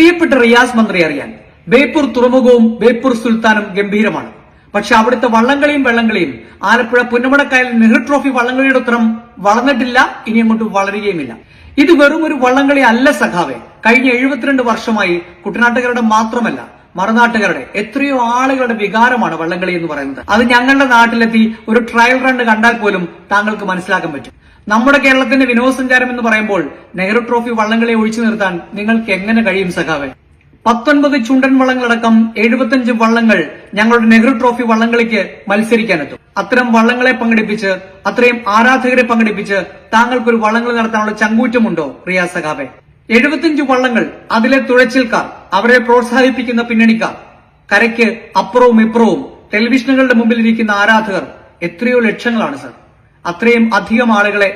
പ്രിയപ്പെട്ട റിയാസ് മന്ത്രി അറിയാൻ. ബേപ്പൂർ തുറമുഖവും ബേപ്പൂർ സുൽത്താനും ഗംഭീരമാണ്. പക്ഷെ അവിടുത്തെ വള്ളംകളിയും വെള്ളംകളിയും ആലപ്പുഴ പുന്നമടക്കായൽ നെഹ്റു ട്രോഫി വള്ളംകളിയുടെ ഉത്തരം വളർന്നിട്ടില്ല ഇനി അങ്ങോട്ട് വളരുകയുമില്ല. ഇത് വെറും ഒരു വള്ളംകളി അല്ല സഖാവെ. കഴിഞ്ഞ എഴുപത്തിരണ്ട് വർഷമായി കുട്ടനാട്ടുകാരുടെ മാത്രമല്ല മറുനാട്ടുകാരുടെ എത്രയോ ആളുകളുടെ വികാരമാണ് വള്ളംകളി എന്ന് പറയുന്നത്. അത് ഞങ്ങളുടെ നാട്ടിലെത്തി ഒരു ട്രയൽ റൺ കണ്ടാൽ പോലും താങ്കൾക്ക് മനസ്സിലാക്കാൻ പറ്റും. നമ്മുടെ കേരളത്തിന്റെ വിനോദസഞ്ചാരം എന്ന് പറയുമ്പോൾ നെഹ്റു ട്രോഫി വള്ളംകളി ഒഴിച്ചു നിർത്താൻ നിങ്ങൾക്ക് എങ്ങനെ കഴിയും സഖാവെ? പത്തൊൻപത് ചുണ്ടൻ വള്ളങ്ങളടക്കം എഴുപത്തിയഞ്ച് വള്ളങ്ങൾ ഞങ്ങളുടെ നെഹ്റു ട്രോഫി വള്ളംകളിക്ക് മത്സരിക്കാനെത്തും. അത്തരം വള്ളങ്ങളെ പങ്കെടുപ്പിച്ച് അത്രയും ആരാധകരെ പങ്കെടുപ്പിച്ച് താങ്കൾക്കൊരു വള്ളങ്ങൾ നടത്താനുള്ള ചങ്കൂറ്റമുണ്ടോ റിയാസ് സഖാബെ എഴുപത്തിയഞ്ച് വള്ളങ്ങൾ അതിലെ തുഴച്ചിൽക്കാർ അവരെ പ്രോത്സാഹിപ്പിക്കുന്ന പിന്നണിക്കാർ കരയ്ക്ക് അപ്പുറവും ഇപ്പുറവും ടെലിവിഷനുകളുടെ മുമ്പിൽ ഇരിക്കുന്ന ആരാധകർ എത്രയോ ലക്ഷങ്ങളാണ് സർ. അത്രയും അധികം ആളുകളെ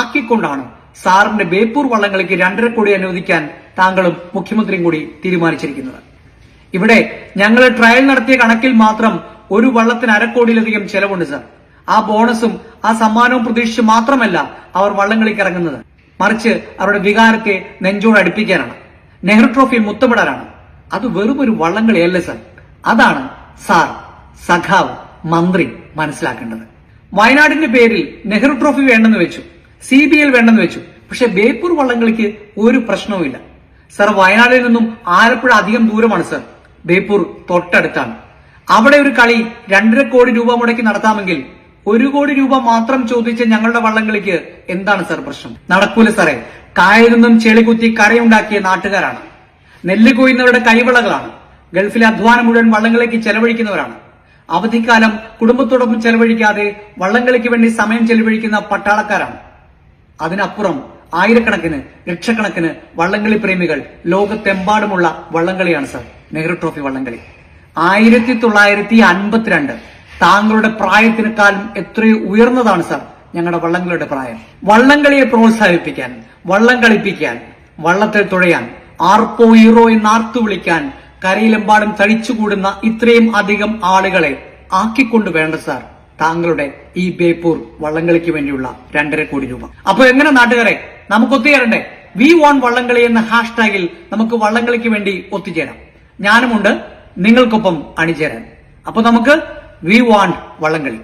ആക്കിക്കൊണ്ടാണ് സാറിന്റെ ബേപ്പൂർ വള്ളംകളിക്ക് രണ്ടര കോടി അനുവദിക്കാൻ താങ്കളും മുഖ്യമന്ത്രിയും കൂടി തീരുമാനിച്ചിരിക്കുന്നത്. ഇവിടെ ഞങ്ങൾ ട്രയൽ നടത്തിയ കണക്കിൽ മാത്രം ഒരു വള്ളത്തിന് അരക്കോടിയിലധികം ചെലവുണ്ട് സർ. ആ ബോണസും ആ സമ്മാനവും പ്രതീക്ഷിച്ച് മാത്രമല്ല അവർ വള്ളംകളിക്ക് ഇറങ്ങുന്നത്. മറിച്ച് അവരുടെ വികാരത്തെ നെഞ്ചോട് അടുപ്പിക്കാനാണ്. നെഹ്റു ട്രോഫിയിൽ മുത്തമിടാനാണ്. അത് വെറും ഒരു വള്ളംകളിയല്ല സർ. അതാണ് സാർ സഖാവ് മന്ത്രി മനസ്സിലാക്കേണ്ടത്. വയനാടിന്റെ പേരിൽ നെഹ്റു ട്രോഫി വേണ്ടെന്ന് വെച്ചു. സി ബി എൽ വേണ്ടെന്ന് വെച്ചു. പക്ഷെ ബേപ്പൂർ വള്ളംകളിക്ക് ഒരു പ്രശ്നവുമില്ല. സർ വയനാടിൽ നിന്നും ആലപ്പുഴ അധികം ദൂരമാണ് സർ. ബേപ്പൂർ തൊട്ടടുത്താണ്. അവിടെ ഒരു കളി രണ്ടര കോടി രൂപ മുടക്കി നടത്താമെങ്കിൽ ഒരു കോടി രൂപ മാത്രം ചോദിച്ച ഞങ്ങളുടെ വള്ളംകളിക്ക് എന്താണ് സർ പ്രശ്നം? നടക്കൂല സാറേ. കായലിൽ നിന്നും ചെളികുത്തി കരയുണ്ടാക്കിയ നാട്ടുകാരാണ്. നെല്ല് കൊയ്യുന്നവരുടെ കൈവിളകളാണ്. ഗൾഫിലെ അധ്വാനം മുഴുവൻ വള്ളങ്ങളിലേക്ക് ചെലവഴിക്കുന്നവരാണ്. അവധിക്കാലം കുടുംബത്തോടൊപ്പം ചെലവഴിക്കാതെ വള്ളംകളിക്ക് വേണ്ടി സമയം ചെലവഴിക്കുന്ന പട്ടാളക്കാരാണ്. അതിനപ്പുറം ആയിരക്കണക്കിന് ലക്ഷക്കണക്കിന് വള്ളംകളി പ്രേമികൾ ലോകത്തെമ്പാടുമുള്ള വള്ളംകളിയാണ് സർ. നെഹ്റു ട്രോഫി വള്ളംകളി. ആയിരത്തി തൊള്ളായിരത്തി അൻപത്തിരണ്ട് താങ്കളുടെ പ്രായത്തിനേക്കാളും എത്രയോ ഉയർന്നതാണ് സർ. ഞങ്ങളുടെ വള്ളംകളിയുടെ പ്രായം. വള്ളംകളിയെ പ്രോത്സാഹിപ്പിക്കാൻ വള്ളം കളിപ്പിക്കാൻ വള്ളത്തെ തുഴയാൻ ആർപ്പോ ഈറോ എന്ന് ആർത്തു വിളിക്കാൻ കരയിലെമ്പാടും തടിച്ചുകൂടുന്ന ഇത്രയും അധികം ആളുകളെ ആക്കിക്കൊണ്ട് വേണ്ട സാർ. താങ്കളുടെ ഈ ബേപ്പൂർ വള്ളംകളിക്ക് വേണ്ടിയുള്ള രണ്ടര കോടി രൂപ. അപ്പൊ എങ്ങനെ നാട്ടുകാരെ നമുക്ക് ഒത്തുചേരണ്ടേ? വി വോൺ വള്ളംകളി എന്ന ഹാഷ്ടാഗിൽ നമുക്ക് വള്ളംകളിക്ക് വേണ്ടി ഒത്തുചേരാം. ഞാനുമുണ്ട് നിങ്ങൾക്കൊപ്പം അണിചേരാൻ. അപ്പൊ നമുക്ക് വി വാണ്ട് വള്ളംകളി.